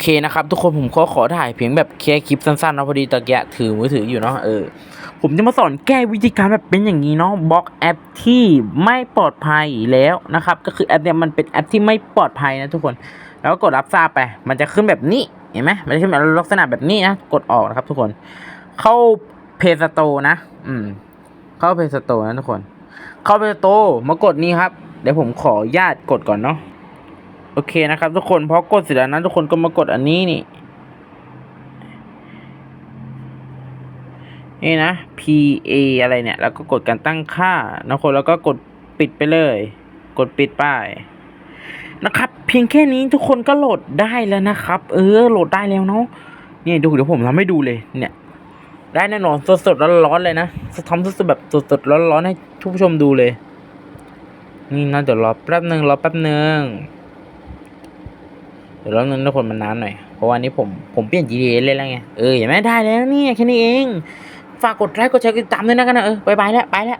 เคนะครับ ทุกคนผมขอขอถ่ายเพียงแบบแค่คลิปสั้นๆเนะพอดีตะเกียถือมือถืออยู่เนาะเออผมจะมาสอนแก้วิธีการแบบเป็นอย่างนี้เนาะบล็อกแอปที่ไม่ปลอดภัยแล้วนะครับ ก็คือแอปเนี่ยมันเป็นแอปที่ไม่ปลอดภัยนะทุกคน แล้วกดรับทราบไป มันจะขึ้นแบบนี้เห็นไหมมันจะขึ้นแบบลักษณะแบบนี้นะกดออกนะครับ ทุกคน เข้าเพจสโตนะ อืม เข้าเพจสโตนะทุกคน เข้าเพจสโตมากดนี้ครับ เดี๋ยวผมขอญาตกดก่อนเนาะ โอเคนะครับทุกคนพอกดเสร็จแล้วนะทุกคนก็มากดอันนี้นี่นี่นะ P A อะไรเนี่ย แล้วก็กดการตั้งค่านะคนแล้วก็กดปิดไปเลย กดปิดป้ายนะครับ เพียงแค่นี้ทุกคนก็โหลดได้แล้วนะครับ เออโหลดได้แล้วเนาะนี่ดูเดี๋ยวผมทำให้ดูเลยเนี่ย ได้แน่นอนสดสดร้อนๆเลยนะทำสดๆแบบสดสดร้อนๆให้ทุกผู้ชมดูเลย นี่นะเดี๋ยวรอแป๊บหนึ่งรอแป๊บหนึ่ง ดี๋ยวรอบนึงทุกคนมันนานหน่อย เพราะวันนี้ผมผมเปลี่ยน GTA เล่นแล้วไง เอออย่าไม่ได้แล้วเนี่ยแค่นี้เอง ฝากกดไลค์กดแชร์กดติดตามด้วยนะกันนะเออบายบายแล้ว ไปแล้ว